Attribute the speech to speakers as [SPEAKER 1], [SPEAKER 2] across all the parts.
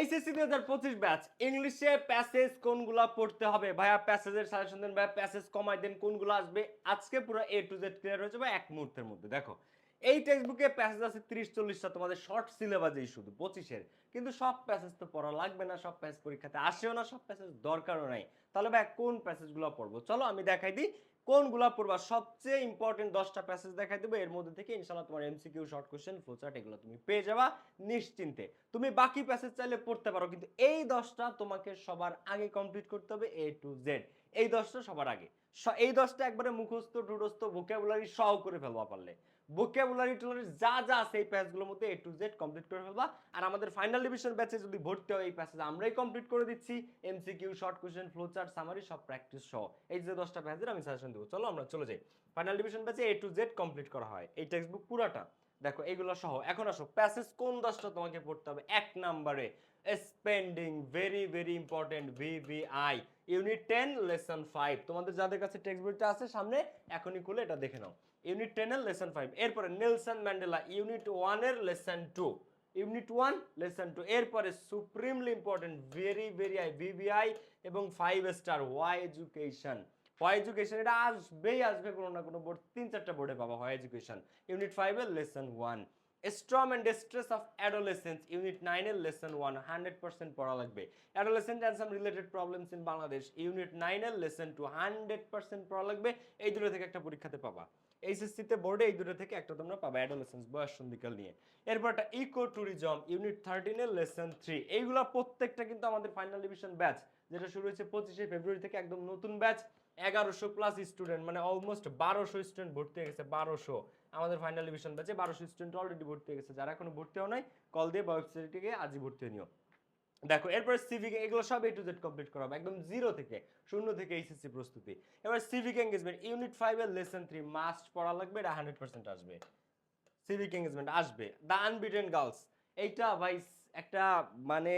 [SPEAKER 1] HSC দুই হাজার পঁচিশ ব্যাচ ইংলিশে প্যাসেজ কোনগুলা পড়তে হবে? ভাইয়া প্যাসেজের সাজেশন দেন, ভাইয়া প্যাসেজ কমাই দেন, কোনগুলো আসবে? আজকে পুরো এ টু জেড ক্লিয়ার হয়ে যাবে এক মুহূর্তের মধ্যে। দেখো, এই টেক্সট বুকে প্যাসেজ আছে তিরিশ, চল্লিশটা, তোমাদের শর্ট সিলেবাসেই শুধু, পঁচিশের। কিন্তু সব প্যাসেজ তো পড়া লাগবে না, সব প্যাসেজ পরীক্ষাতে আসেও না, সব প্যাসেজ দরকারও নাই। তাহলে ভাই কোন প্যাসেজগুলো পড়ব? চলো, আমি দেখাই দিই। কোনগুলা পড়বা? সবচেয়ে ইম্পর্টেন্ট দশটা প্যাসেজ দেখাই দেবো। এর মধ্যে থেকে ইনশাল্লাহ তোমার এমসিকিউ শর্ট কোয়েশ্চেন ফ্লোচার্ট এগুলো তুমি পেয়ে যাবা নিশ্চিন্তে। তুমি বাকি প্যাসেজ চাইলে পড়তে পারো, কিন্তু এই দশটা তোমাকে সবার আগে কমপ্লিট করতে হবে এ টু জেড এই দশটা সবার আগে। এই দশটা একবারে মুখস্থ টুডস্থ ভোকাবুলারি সহ করে ফেলবা পারলে। ভোকাবুলারি টুলারি যা যা আছে এই প্যাসগুলোর মধ্যে এ টু জেড কমপ্লিট করে ফেলবা। আর আমাদের ফাইনাল ডিভিশন ব্যাচে যদি ভর্তি হয় এই প্যাসেজ আমরাই কমপ্লিট করে দিচ্ছি। MCQ short question flowchart summary সব প্র্যাকটিস সহ। এই যে দশটা প্যাসেজের আমি সাজেশন দেবো। চলো আমরা চলে যাই। ফাইনাল ডিভিশন ব্যাচে এ টু জেড কমপ্লিট করা হয়। এই টেক্সট বুক পুরাটা। দেখো, এগুলো সহ। এখন আসো প্যাসেজ কোন দশটা তোমাকে পড়তে হবে? এক নাম্বারে spending very very important VVI unit ten lesson five তোমাদের যাদের কাছে টেক্সট বইটা আছে সামনে, এখনই খুলে এটা দেখে নাও। ইউনিট টেনের লেসন ফাইভ এরপরে নেলসন ম্যান্ডেলা ইউনিট ওয়ানের lesson two unit one lesson two এরপরে supremely important very very I VVI এবং five star why education why education এটা আসবেই আসবে কোনো না কোনো বোর্ড তিন চারটা বোর্ডে পাবা হোয়াই এডুকেশন ইউনিট ফাইভের lesson one storm and stress of adolescence unit নাইনের লেসন ওয়ান হান্ড্রেড পার্সেন্ট পড়া লাগবে। Adolescent and some related problems in Bangladesh unit নাইনের লেসন টু হান্ড্রেড পার্সেন্ট পড়া লাগবে। এই দুটো থেকে একটা পরীক্ষাতে পাবা। এইচএসসিতে বোর্ডে এই দুটো থেকে একটা তোমরা পাবা অ্যাডোলেসেন্স বয়স সন্ধিকাল নিয়ে। এরপর একটা ইকো ট্যুরিজম ইউনিট থার্টিনের লেসন থ্রি এইগুলা প্রত্যেকটা কিন্তু আমাদের ফাইনাল ডিভিশন ব্যাচ যেটা শুরু হয়েছে পঁচিশে ফেব্রুয়ারি থেকে একদম নতুন ব্যাচ এগারোশো প্লাস স্টুডেন্ট মানে অলমোস্ট বারোশো স্টুডেন্ট ভর্তি হয়ে গেছে, বারোশো। আমাদের ফাইনাল ডিভিশন ব্যাচে বারোশো স্টুডেন্ট অলরেডি ভর্তি হয়ে গেছে। যারা এখনও ভর্তি হও নাই কল দিয়ে বা ওয়েবসাইটে আজই ভর্তি হয়ে নিও। দেখো, এরপর সিভিক এগুলো সব এ টু জেড কমপ্লিট করা হবে, একদম জিরো থেকে, শূন্য থেকে এইচএসসি প্রস্তুতি। এবার সিভিক এঙ্গেজমেন্ট ইউনিট ফাইভের লেসন থ্রি মাস্ট পড়া লাগবে, এটা হান্ড্রেড পার্সেন্ট আসবে। সিভিক এঙ্গেজমেন্ট আসবে। দ্য আনবিটেন গার্লস এইটা ভাই একটা মানে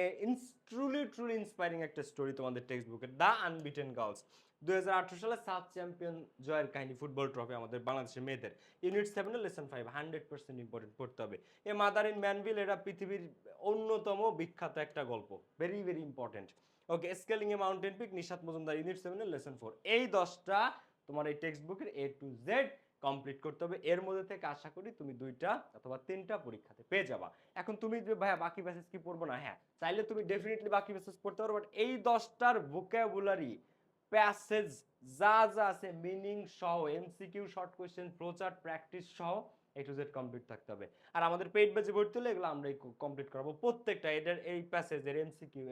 [SPEAKER 1] ট্রুলি ট্রুলি ইন্সপায়ারিং একটা স্টোরি তোমাদের টেক্সট বুকে দ্য আনবিটেন গার্লস দুই হাজার আঠারো সালে সাউথ চ্যাম্পিয়ন জয়ের কাহিনী, ফুটবল ট্রফি আমাদের বাংলাদেশের মেয়েদের। ইউনিট সেভেনের lesson five hundred percent important পড়তে হবে। এ মাদার ইন ম্যানভিল এটা পৃথিবীর অন্যতম বিখ্যাত একটা গল্প। Very very important okay scaling a mountain peak Nishat Majumdar unit সেভেনের লেসন ফোর এই দশটা তোমার এই টেক্সট বুকের এ টু জেড কমপ্লিট করতে হবে। এর মধ্যে থেকে আশা করি তুমি দুইটা অথবা তিনটা পরীক্ষাতে পেয়ে যাবা। এখন তুমি যে ভাইয়া বাকি প্যাসেজ কি পড়ব না হ্যাঁ চাইলে তুমি ডেফিনেটলি বাকি প্যাসেজ পড়তে পারো বাট এই দশটার ভোকাবুলারি প্যাসেজ যা যা আছে মিনিং সহ MCQ short question flowchart practice সহ এ টু জেড কমপ্লিট থাকতে হবে। আর আমাদের পেইড এগুলো আমরা কমপ্লিট করাবো। প্রত্যেকটা এটার এই প্যাসেজের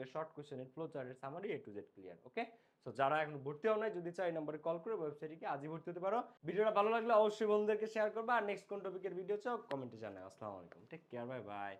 [SPEAKER 1] এর শর্ট কোয়েশ্চেনের ফ্লোচার্টের summary A to Z clear okay so যারা এখন ভর্তি হও নাই, যদি চাই নম্বরে কল করে ওয়েবসাইটে আজই ভর্তি হতে পারো। ভিডিওটা ভালো লাগলে অবশ্যই বন্ধুদেরকে শেয়ার করবা। আর নেক্সট কোন টপিকের ভিডিও চাও কমেন্টে জানাও। আসসালামু আলাইকুম। Take care bye bye